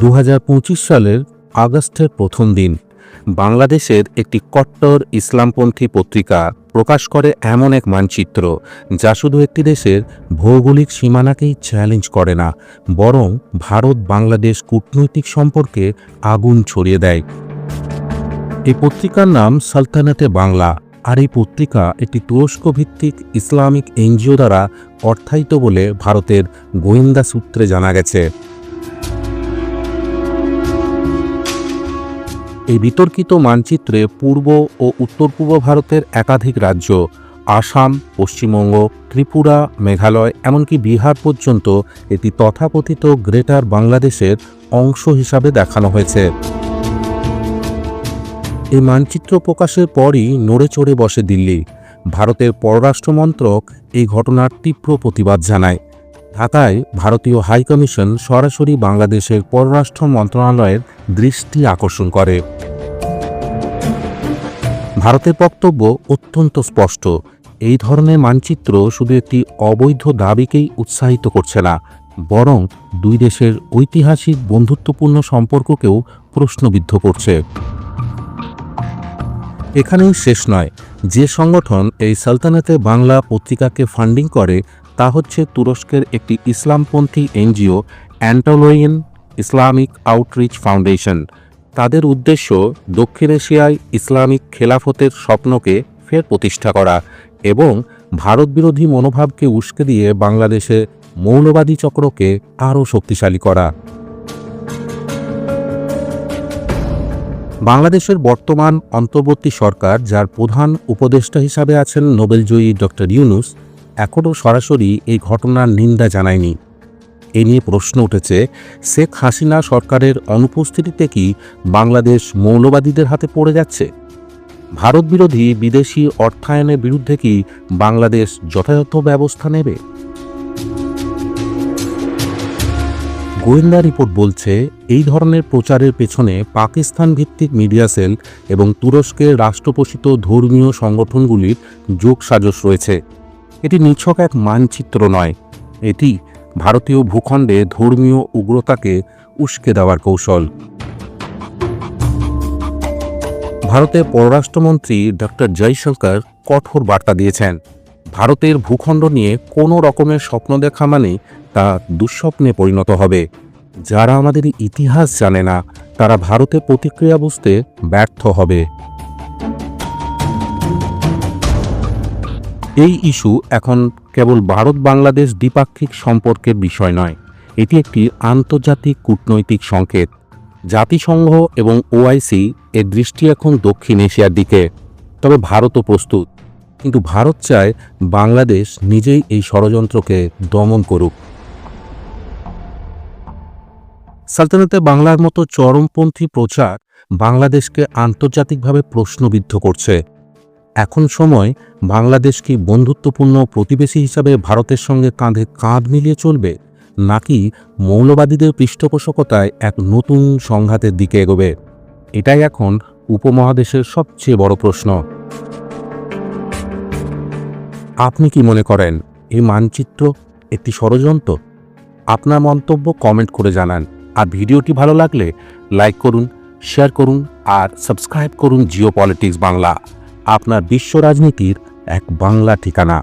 দু হাজার পঁচিশ সালের আগস্টের প্রথম দিন বাংলাদেশের একটি কট্টর ইসলামপন্থী পত্রিকা প্রকাশ করে এমন এক মানচিত্র যা শুধু একটি দেশের ভৌগোলিক সীমানাকেই চ্যালেঞ্জ করে না, বরং ভারত বাংলাদেশ কূটনৈতিক সম্পর্কে আগুন ছড়িয়ে দেয়। এই পত্রিকার নাম সালতানাতে বাংলা, আর এই পত্রিকা একটি তুরস্ক ভিত্তিক ইসলামিক এনজিও দ্বারা অর্থায়িত বলে ভারতের গোয়েন্দা সূত্রে জানা গেছে। এই বিতর্কিত মানচিত্রে পূর্ব ও উত্তর পূর্ব ভারতের একাধিক রাজ্য, আসাম, পশ্চিমবঙ্গ, ত্রিপুরা, মেঘালয়, এমনকি বিহার পর্যন্ত এটি তথাকথিত গ্রেটার বাংলাদেশের অংশ হিসাবে দেখানো হয়েছে। এই মানচিত্র প্রকাশের পরই নড়ে চড়ে বসে দিল্লি। ভারতের পররাষ্ট্র মন্ত্রক এই ঘটনার তীব্র প্রতিবাদ জানায়। ঢাকায় ভারতীয় হাইকমিশন সরাসরি বাংলাদেশের পররাষ্ট্র মন্ত্রণালয়ের দৃষ্টি আকর্ষণ করে। ভারতের বক্তব্য অত্যন্ত স্পষ্ট। এই ধরনের মানচিত্র শুধু একটি অবৈধ দাবিকেই উৎসাহিত করছে না, বরং দুই দেশের ঐতিহাসিক বন্ধুত্বপূর্ণ সম্পর্ককেও প্রশ্নবিদ্ধ করছে। এখানেই শেষ নয়, যে সংগঠন এই সালতানাতে বাংলা পত্রিকাকে ফান্ডিং করে তা হচ্ছে তুরস্কের একটি ইসলামপন্থী এনজিও অ্যান্টোলোয়েন ইসলামিক আউটরিচ ফাউন্ডেশন। তাদের উদ্দেশ্য দক্ষিণ এশিয়ায় ইসলামিক খেলাফতের স্বপ্নকে ফের প্রতিষ্ঠা করা এবং ভারত বিরোধী মনোভাবকে উস্কে দিয়ে বাংলাদেশে মৌলবাদী চক্রকে আরও শক্তিশালী করা। বাংলাদেশের বর্তমান অন্তর্বর্তী সরকার, যার প্রধান উপদেষ্টা হিসাবে আছেন নোবেলজয়ী ডক্টর ইউনুস, এখনও সরাসরি এই ঘটনার নিন্দা জানায়নি। এ নিয়ে প্রশ্ন উঠেছে, শেখ হাসিনা সরকারের অনুপস্থিতিতে কি বাংলাদেশ মৌলবাদীদের হাতে পড়ে যাচ্ছে? ভারত বিরোধী বিদেশি অর্থায়নের বিরুদ্ধে কি বাংলাদেশ যথাযথ ব্যবস্থা নেবে? গোয়েন্দা রিপোর্ট বলছে, এই ধরনের প্রচারের পেছনে পাকিস্তান ভিত্তিক মিডিয়া সেল এবং তুরস্কের রাষ্ট্রপোষিত ধর্মীয় সংগঠনগুলির যোগসাজশ রয়েছে। এটি নিছক এক মানচিত্র নয়, এটি ভারতীয় ভূখণ্ডে ধর্মীয় উগ্রতাকে উস্কে দেওয়ার কৌশল। ভারতের পররাষ্ট্রমন্ত্রী ডক্টর জয়শঙ্কর কঠোর বার্তা দিয়েছেন। ভারতের ভূখণ্ড নিয়ে কোনো রকমের স্বপ্ন দেখা মানে তা দুঃস্বপ্নে পরিণত হবে। যারা আমাদের ইতিহাস জানে না, তারা ভারতে প্রতিক্রিয়া বুঝতে ব্যর্থ হবে। এই ইস্যু এখন কেবল ভারত বাংলাদেশ দ্বিপাক্ষিক সম্পর্কের বিষয় নয়, এটি একটি আন্তর্জাতিক কূটনৈতিক সংকেত। জাতিসংঘ এবং ওআইসি এর দৃষ্টি এখন দক্ষিণ এশিয়ার দিকে, তবে ভারতও প্রস্তুত। কিন্তু ভারত চায় বাংলাদেশ নিজেই এই ষড়যন্ত্রকে দমন করুক। সালতানাতে বাংলার মতো চরমপন্থী প্রচার বাংলাদেশকে আন্তর্জাতিকভাবে প্রশ্নবিদ্ধ করছে। এখন সময় বাংলাদেশ কি বন্ধুত্বপূর্ণ প্রতিবেশী হিসাবে ভারতের সঙ্গে কাঁধে কাঁধ মিলিয়ে চলবে, নাকি মৌলবাদীদের পৃষ্ঠপোষকতায় এক নতুন সংঘাতের দিকে এগোবে? এটাই এখন উপমহাদেশের সবচেয়ে বড় প্রশ্ন। আপনি কি মনে করেন এই মানচিত্র একটি ষড়যন্ত্র? আপনার মন্তব্য কমেন্ট করে জানান, আর ভিডিওটি ভালো লাগলে লাইক করুন, শেয়ার করুন, আর সাবস্ক্রাইব করুন জিও পলিটিক্স বাংলা। আপনার বিশ্ব রাজনীতির এক বাংলা ঠিকানা।